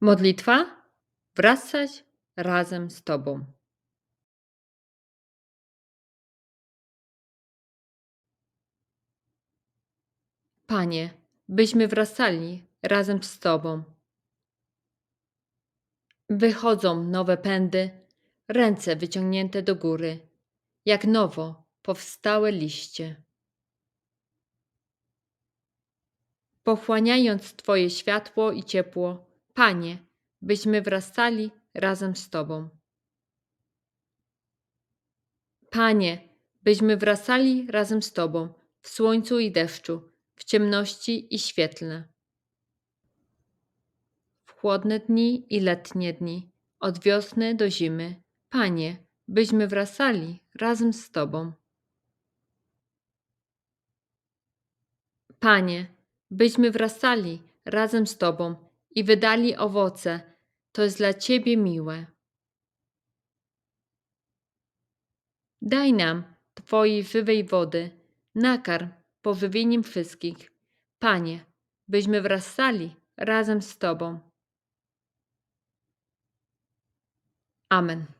Modlitwa wracać razem z Tobą. Panie, byśmy wracali razem z Tobą. Wychodzą nowe pędy, ręce wyciągnięte do góry, jak nowo powstałe liście. Pochłaniając Twoje światło i ciepło, Panie, byśmy wrastali razem z Tobą. Panie, byśmy wrastali razem z Tobą w słońcu i deszczu, w ciemności i świetle. W chłodne dni i letnie dni, od wiosny do zimy, Panie, byśmy wrastali razem z Tobą. Panie, byśmy wrastali razem z Tobą i wydali owoce, to jest dla Ciebie miłe. Daj nam Twojej żywej wody, nakarm pożywieniem wszystkich. Panie, byśmy wrastali razem z Tobą. Amen.